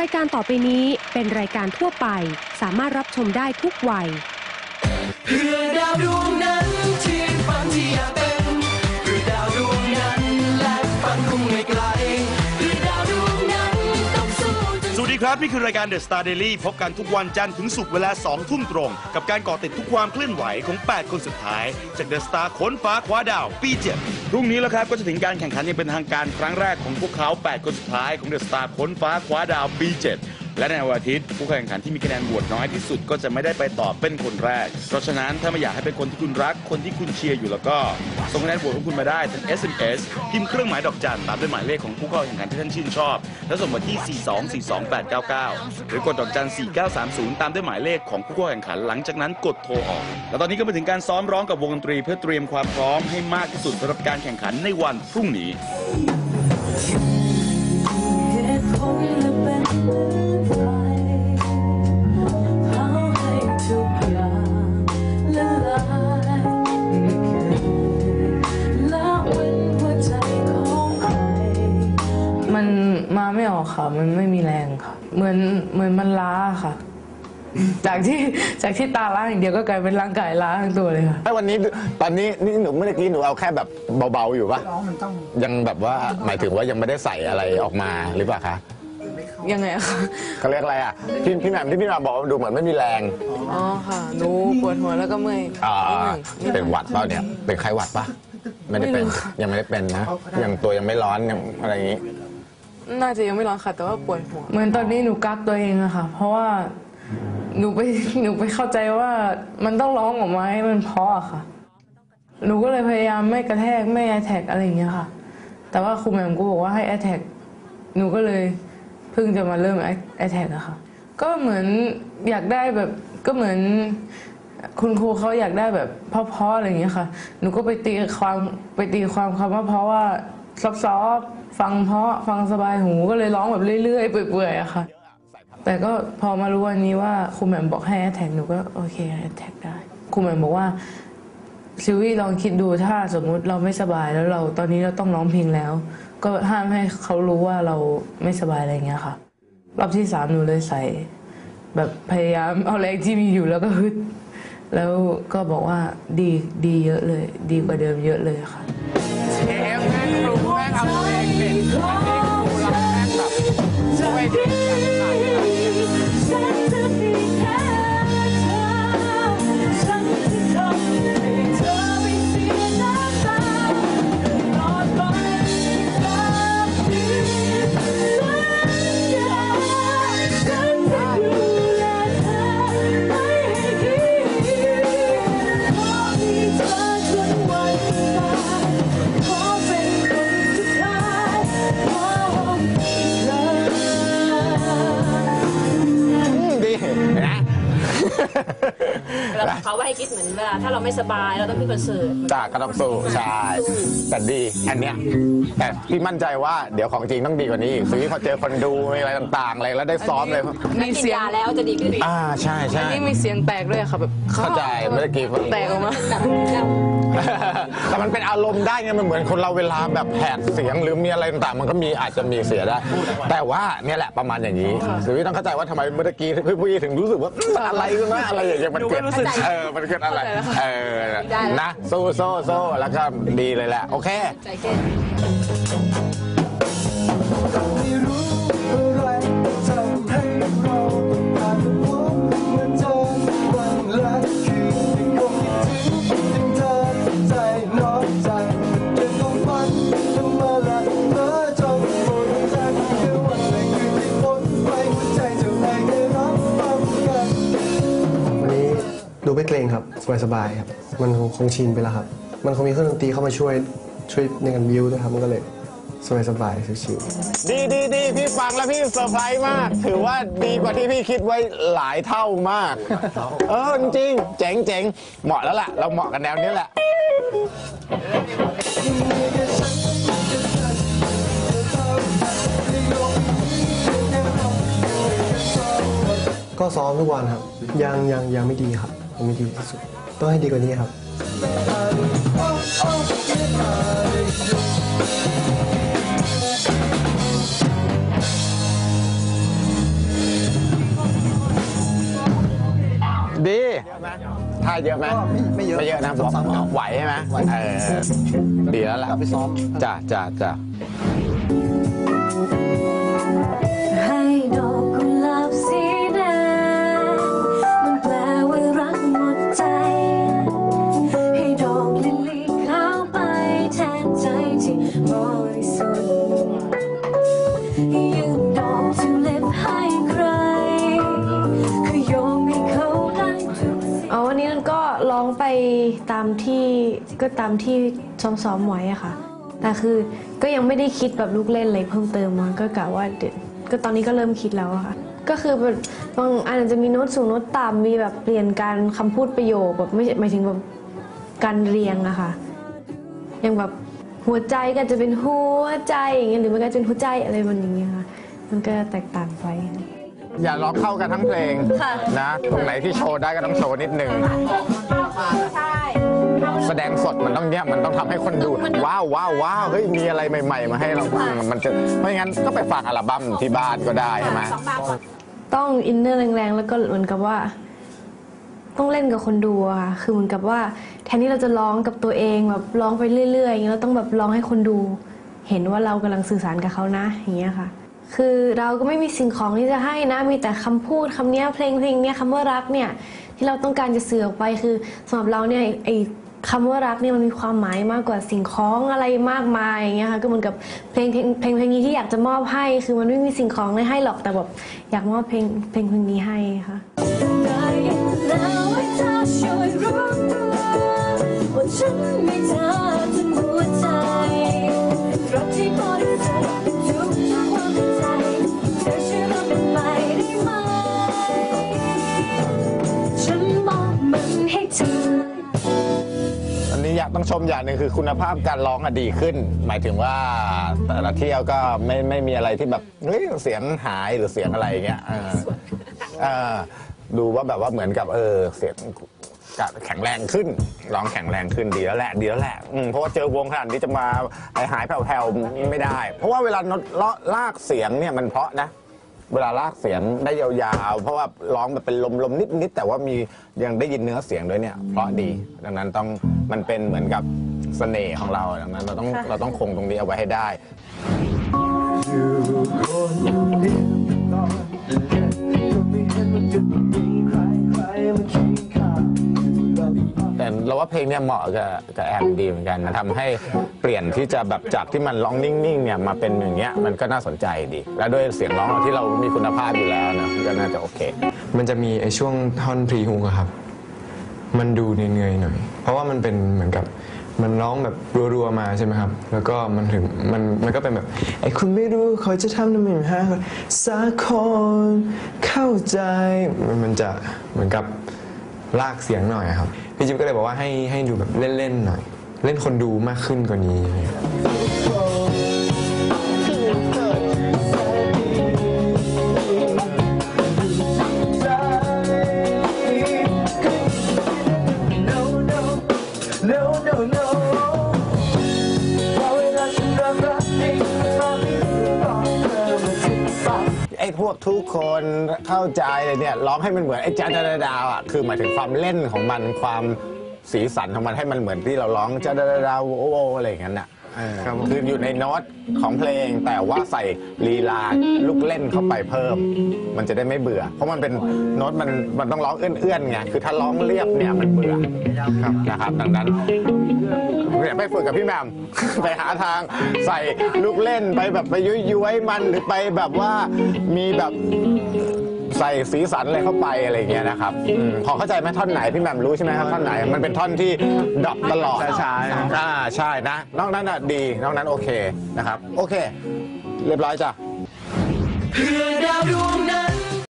รายการต่อไปนี้เป็นรายการทั่วไป สามารถรับชมได้ทุกวัยเพื่อดาวดวงนั้น ครับนี่คือรายการ The Star Daily พบกันทุกวันจันทร์ถึงศุกร์เวลา 2 ทุ่มตรง กับการก่อติดทุกความเคลื่อนไหวของ 8 คนสุดท้าย จาก The Star ค้นฟ้าคว้าดาว ปี7พรุ่งนี้แล้วครับก็จะถึงการแข่งขันอย่างเป็นทางการครั้งแรกของพวกเขา 8 คนสุดท้ายของ The Star ค้นฟ้าคว้าดาวปี 7 และในวันอาทิตย์ผู้แข่งขันที่มีคะแนนโหวตน้อยที่สุดก็จะไม่ได้ไปต่อเป็นคนแรก เพราะฉะนั้นถ้าไม่อยากให้เป็นคนที่คุณรักคนที่คุณเชียร์อยู่แล้วก็ ส่งคะแนนโหวตของคุณมาได้ทาง SMS พิมพ์เครื่องหมายดอกจันตามด้วยหมายเลขของผู้เข้าแข่งขันที่ท่านชื่นชอบ แล้วส่งมาที่ 4242899 หรือกดดอกจัน4930 ตามด้วยหมายเลขของผู้เข้าแข่งขันหลังจากนั้นกดโทรออก แล้วตอนนี้ก็มาถึงการซ้อมร้องกับวงดนตรี เพื่อเตรียมความพร้อมให้มากที่สุดสำหรับการแข่งขันในวันพรุ่งนี้เห มาไม่ออกค่ะ มันไม่มีแรงค่ะ เหมือนเหมือนมันล้าค่ะ จากที่จากที่ตาล้าอย่างเดียวก็กลายเป็นร่างกายล้าทั้งตัวเลยค่ะ ไอ้วันนี้ตอนนี้นี่หนูเมื่อกี้หนูเอาแค่แบบเบาๆอยู่ปะยังแบบว่าหมายถึงว่ายังไม่ได้ใส่อะไรออกมาหรือเปล่าคะยังไงอะคะเขาเรียกอะไรอะพี่พี่แหม่มที่พี่แหม่มบอกว่าดูเหมือนไม่มีแรงอ๋อค่ะหนูปวดหัวแล้วก็เมื่อยอ่านิดหเป็นงหวัดเปล่าเนี่ยเป็นไข้หวัดปะไม่ได้เป็นไม่รู้ค่ะ ยังไม่ได้เป็นนะยังตัวยังไม่ร้อนยังอะไรอย่างนี้ น่าจะยังไม่ร้อนค่ะแต่ว่าปวดหัว เหมือนตอนนี้หนูกักตัวเองอะค่ะ เพราะว่าหนูไปหนูไปเข้าใจว่ามันต้องร้องออกมาให้มันเพราะอะค่ะ หนูก็เลยพยายามไม่กระแทกไม่แอทแทกอะไรอย่างเงี้ยค่ะ แต่ว่าครูแหม่มก็บอกว่าให้แอทแทกหนูก็เลยเพิ่งจะมาเริ่มแอทแทกอะค่ะ ก็เหมือนอยากได้แบบก็เหมือนคุณครูเขาอยากได้แบบเพราะๆอะไรอย่างเงี้ยค่ะ หนูก็ไปตีความไปตีความคำว่าเพราะว่าซอฟๆ ฟังเพราะฟังสบายหูก็เลยร้องแบบเรื่อยๆเปื่อยๆอะค่ะ แต่ก็พอมารู้วันนี้ว่าครูแหม่มบอกให้แอทแทกหนูก็โอเคแอทแทกได้ครูแหม่มบอกว่าซิวี่ลองคิดดูถ้าสมมุติเราไม่สบายแล้วเราตอนนี้เราต้องร้องเพลงแล้ว ก็ห้ามให้เขารู้ว่าเราไม่สบายอะไรเงี้ยค่ะ รอบที่สามหนูเลยใส่ แบบพยายามเอาแรงที่มีอยู่แล้วก็ฮึดแล้วก็บอกว่าดีดีเยอะเลย ดีกว่าเดิมเยอะเลยค่ะ Oh, yeah. Oh, yeah. Oh, yeah. เราบอกเขาว่าให้คิดเหมือนเวลาถ้าเราไม่สบายเราต้องขึ้นคอนเสิร์ต จ้าก็ต้องสู้ใช่แต่ดีอันเนี้ยแต่พี่มั่นใจว่าเดี๋ยวของจริงต้องดีกว่านี้อีกซีพอเจอคนดูมีอะไรต่างๆอะไรแล้วได้ซ้อมเลยมีเสียงแล้วจะดีขึ้นอ่าใช่ใช่นี่มีเสียงแตกด้วยค่ะแบบเข้าใจเมื่อกี้แตกออกมาแบบแบบแต่มันเป็นอารมณ์ได้ไงมันเหมือนคนเราเวลาแบบแผดเสียงหรือมีอะไรต่างๆ มันก็มีอาจจะมีเสียได้ แต่ว่าเนี่ยแหละประมาณอย่างนี้สุวิทย์ต้องเข้าใจว่าทำไมเมื่อกี้พี่ผู้หญิงถึงรู้สึกว่าอืมอะไรกันนะอะไรอย่างเงี้ยมันเกิดเออมันเกิดอะไร เออ นะโซ่โซ่โซ่แล้วก็ดีเลยแหละ โอเค ใจแค่ไสบายๆครับ มันคงคงชินไปแล้วครับ มันคงมีเครื่องดนตรีเข้ามาช่วยช่วยในการบิวด้วยครับ มันก็เลยสบายๆชิวๆดีดีดีพี่ฟังแล้วพี่เซอร์ไพรส์มาก ถือว่าดีกว่าที่พี่คิดไว้หลายเท่ามาก เออจริงๆเจ๋งเจ๋งเหมาะแล้วล่ะ เราเหมาะกันแนวนี้แหละก็ซ้อมทุกวันครับ ยังยังยังไม่ดีครับยังไม่ดีที่สุด ต้องให้ดีกว่านี้ครับ ดีท่าเยอะไหมไม่เยอะไม่เยอะนะสองสามไหวใช่ไหมเออดีแล้วล่ะไปซ้อมจ้ะจ้ะจ้ะ ก็ตามที่ซ้อมๆไว้อะค่ะ แต่คือก็ยังไม่ได้คิดแบบลูกเล่นอะไรเพิ่มเติมมันก็กะว่าเดี๋ยวก็ตอนนี้ก็เริ่มคิดแล้วอะค่ะ ก็คือแบบบางอันอาจจะมีโน้ตสูงโน้ตต่ำมีแบบเปลี่ยนการคำพูดประโยคแบบไม่ใช่หมายถึงแบบการเรียงอะค่ะอย่างแบบหัวใจก็จะเป็นหัวใจอย่างเงี้ยหรือมันก็จะเป็นหัวใจอะไรมันอย่างเงี้ยค่ะ มันก็แตกต่างไป อย่าร้องเข้ากันทั้งเพลงนะ ตรงไหนที่โชว์ได้ก็ต้องโชว์นิดนึง แสดงสดมันต้องเนี้ยมันต้องทำให้คนดู ว้าวว้าวว้าวเฮ้ยมีอะไรใหม่ ๆ มาให้เราบ้างมันจะไม่งั้นก็ไปฟังอัลบั้มที่บ้านก็ได้ใช่ไหม สองบาทก่อนต้องอินเนอร์แรงๆ แล้วก็เหมือนกับว่า ต้องเล่นกับคนดูอะค่ะคือเหมือนกับว่า แทนที่เราจะร้องกับตัวเองแบบร้องไปเรื่อยๆอย่างเงี้ยเราต้องแบบร้องให้คนดู เห็นว่าเรากำลังสื่อสารกับเขานะอย่างเงี้ยค่ะ คือเราก็ไม่มีสิ่งของที่จะให้นะมีแต่คำพูดคำเนี้ยเพลงเพลงเนี้ยคำว่ารักเนี่ยที่เราต้องการจะสื่อออกไปคือสำหรับเราเนี่ยไอ้ คำว่ารักเนี่ยมันมีความหมายมากกว่าสิ่งของอะไรมากมายอย่างเงี้ยค่ะก็เหมือนกับเพลงเพลงเพลงเพลงนี้ที่อยากจะมอบให้ คือมันไม่มีสิ่งของเลยให้หรอกแต่แบบอยากมอบเพลงเพลงเพลงนี้ให้ค่ะฉันมีเธ ต้องชมอย่างหนึ่งคือคุณภาพการร้องอะดีขึ้น หมายถึงว่าแต่ละเที่ยวก็ไม่ไม่มีอะไรที่แบบเฮ้ยเสียงหายหรือเสียงอะไรอย่างเงี้ยเออเออดูว่าแบบว่าเหมือนกับเออเสียงแข็งแรงขึ้นร้องแข็งแรงขึ้นดีแล้วแหละดีแล้วแหละอืมเพราะว่าเจอวงขนาดนี้จะมาหายหายๆแผ่วๆไม่ได้ เพราะว่าเวลานดลากเสียงเนี่ยมันเพราะนะ เวลาลากเสียงได้ยาวๆ เพราะว่าร้องแบบเป็นลมๆนิดๆแต่ว่ามียังได้ยินเนื้อเสียงด้วยเนี่ยเพราะดี ดังนั้นต้อง มันเป็นเหมือนกับเสน่ห์ของเราดังนั้นเราต้องเราต้องคงตรงนี้เอาไว้ให้ได้อยู่คนเดียวตอนเด็กก็ไม่เห็นมันจะมีใครใครมาเคียงข้างแบบแต่เราว่าเพลงเนี่ยเหมาะกับกับแอนดีเหมือนกันมันทำให้เปลี่ยนที่จะแบบจากที่มันร้องนิ่งๆเนี่ยมาเป็นอย่างเงี้ยมันก็น่าสนใจดี แล้วด้วยเสียงร้องเราที่เรามีคุณภาพอยู่แล้วนะก็น่าจะโอเค มันจะมีไอ้ช่วงท่อนพรีฮุกอะครับ มันดูเหนื่อยๆหน่อย เพราะว่ามันเป็นเหมือนกับมันร้องแบบรัวๆมาใช่ไหมครับ แล้วก็มันถึงมันมันก็เป็นแบบไอ้คุณไม่รู้เขาจะทำทำไมฮะสักคนเข้าใจมันมันจะเหมือนกับลากเสียงหน่อยครับพี่จิ๊บก็เลยบอกว่าให้ให้ดูแบบเล่นๆหน่อย เล่นคนดูมากขึ้นกว่านี้ ไอ้พวกทุกคนเข้าใจเลยเนี่ยร้องให้มันเหมือนไอ้จ้าดาดาวอะคือหมายถึงความเล่นของมันความสีสันของมันให้มันเหมือนที่เราร้องจ้าดาดาวโอโออะไรอย่างนั้นอะ ครับผม คืออยู่ในโน้ตของเพลง แต่ว่าใส่ลีลาลูกเล่นเข้าไปเพิ่ม มันจะได้ไม่เบื่อ เพราะมันเป็นโน้ตมันมันต้องร้องเอื้อนๆไงคือถ้าร้องเรียบเนี่ยมันเบื่อครับนะครับดังนั้นเนี่ยไปฝึกกับพี่แหมมไปหาทางใส่ลูกเล่นไปแบบไปยุยย้ยๆมันหรือไปแบบว่ามีแบบ ใส่สีสันอะไรเข้าไปอะไรอย่างเงี้ยนะครับอืมพอเข้าใจไหมท่อนไหนพี่แหมมรู้ใช่ไหมครับท่อนไหน มันเป็นท่อนที่ดรอปตลอดช้าๆอ่าใช่นะนอกนั้นน่ะดีนอกนั้นโอเคนะครับ โอเค เรียบร้อยจ้ะ เพื่อดาวดวงนั้น